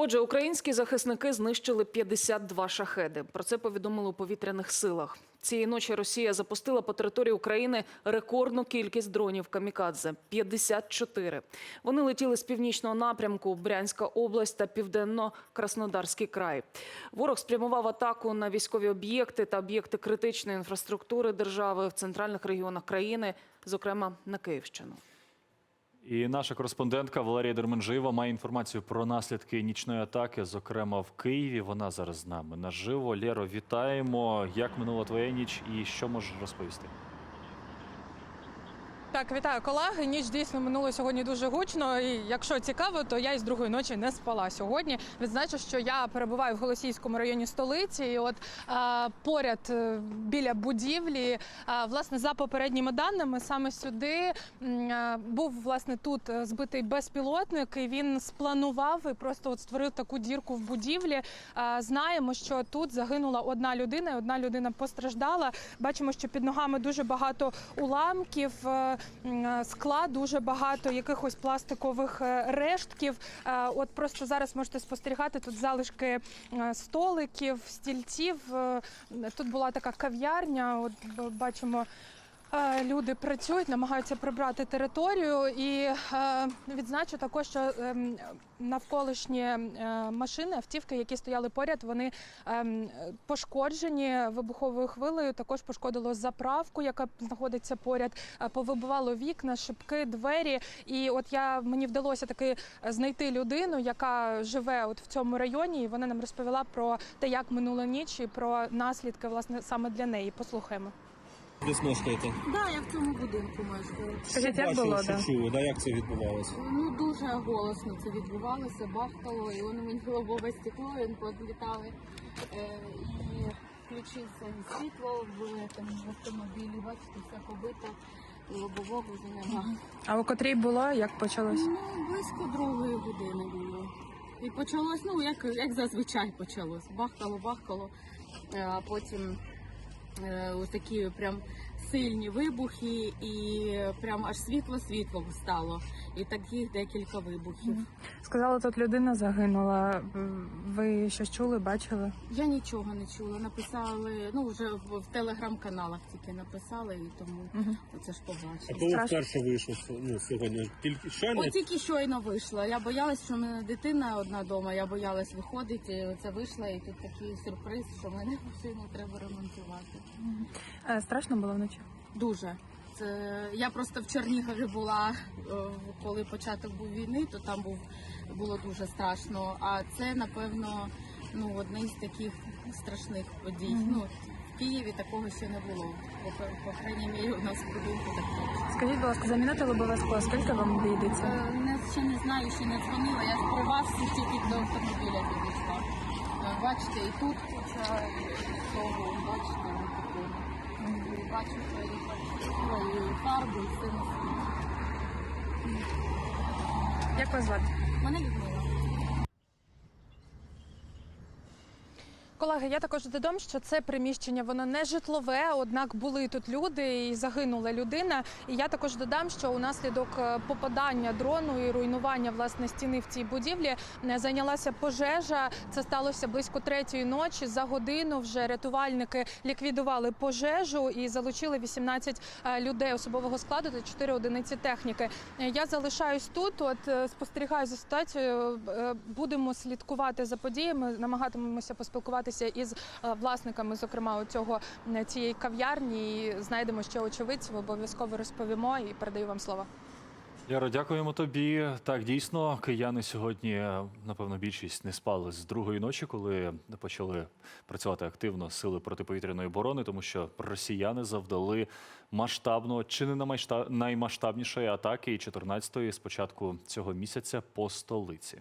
Отже, українські захисники знищили 52 шахеди. Про це повідомили у повітряних силах. Цієї ночі Росія запустила по території України рекордну кількість дронів камікадзе 54. Вони летіли з північного напрямку Брянська область та південно-Краснодарський край. Ворог спрямував атаку на військові об'єкти та об'єкти критичної інфраструктури держави в центральних регіонах країни, зокрема на Київщину. І наша кореспондентка Валерія Дерменжиєва має інформацію про наслідки нічної атаки, зокрема в Києві. Вона зараз з нами наживо. Лєро, вітаємо. Як минула твоя ніч і що можеш розповісти? Так, вітаю колеги. Ніч дійсно минула сьогодні дуже гучно. І якщо цікаво, то я із другої ночі не спала сьогодні. Відзначу, що я перебуваю в Голосійському районі столиці. І от е, поряд е, біля будівлі, е, власне, за попередніми даними, саме сюди м, е, був власне тут збитий безпілотник. І він спланував і просто от створив таку дірку в будівлі. Е, знаємо, що тут загинула одна людина, і одна людина постраждала. Бачимо, що під ногами дуже багато уламків. Е, скла, дуже багато якихось пластикових е, рештків. Е, От просто зараз можете спостерігати тут залишки столиків, стільців. Тут була така кав'ярня. От бачимо. Е, Люди працюють, намагаються прибрати територію, і е, відзначу також, що ем, навколишні е, машини, автівки, які стояли поряд, вони ем, пошкоджені вибуховою хвилею. Також пошкодило заправку, яка знаходиться поряд. Повибивало вікна, шибки, двері. І от я мені вдалося таки знайти людину, яка живе от в цьому районі. І вона нам розповіла про те, як минула ніч і про наслідки власне саме для неї. Послухаємо. Десь мешкаєте? Да, я в цьому будинку. Скажіть, Що як було, що да? чули, да, як це відбувалося? Ну дуже голосно це відбувалося, бахкало, і воно мені лобове стекло, він подлітали. Е, і включився і світло в, там, в автомобілі, бачите, все побито, і лобового вже нема. А у котрій було, як почалось? Ну, близько другої години було. І почалось, ну, як, як зазвичай почалось. Бахкало, бахкало, Е, а потім е, ось такі прям сильні вибухи, і прям аж світло-світло стало. І таких декілька вибухів. Сказали, тут людина загинула. Ви щось чули, бачили? Я нічого не чула. Написали, ну вже в, телеграм-каналах тільки написали, і тому Мгм. оце ж А побачили. коли Страшно. вперше вийшов ну, сьогодні? Тільки щойно? От тільки щойно вийшла. Я боялась, що в мене дитина одна вдома, я боялась виходити. І оце вийшла, і тут такий сюрприз, що мене машину треба ремонтувати. Е, Страшно було вночі. Дуже. Це я просто в Чернігові була, е, коли початок був війни, то там був було дуже страшно. А це напевно ну одне із таких страшних подій. Ну в Києві такого ще не було. По, по крайній мірі у нас в будинку таке. Скажіть, будь ласка, замінити лобове скільки вам обійдеться? Е, Не ще не знаю, ще не дзвонила. Я при вас тільки до автомобіля підійшла. Е, Бачите, і тут це цього, бачите, на такому. Бачу, і фарби, все на світі. Як вас звати? Мене Людмила. Колеги, я також додам, що це приміщення воно не житлове, однак були тут люди і загинула людина. І я також додам, що унаслідок е, попадання дрону і руйнування власне стіни в цій будівлі е, зайнялася пожежа. Це сталося близько третьої ночі. За годину вже рятувальники ліквідували пожежу і залучили 18 е, людей особового складу та 4 одиниці техніки. Я залишаюсь тут. От спостерігаю за ситуацією. Будемо слідкувати за подіями, намагатимемося поспілкуватися із е, власниками, зокрема цього цієї кав'ярні. І знайдемо ще очевидців. Обов'язково розповімо і передаю вам слово. Лєро, дякуємо тобі. Так, дійсно, кияни сьогодні, е, напевно, більшість не спали з другої ночі, коли почали працювати активно сили протиповітряної оборони, тому що росіяни завдали масштабного чи не наймасштабнішої атаки і 14-ї з цього місяця по столиці.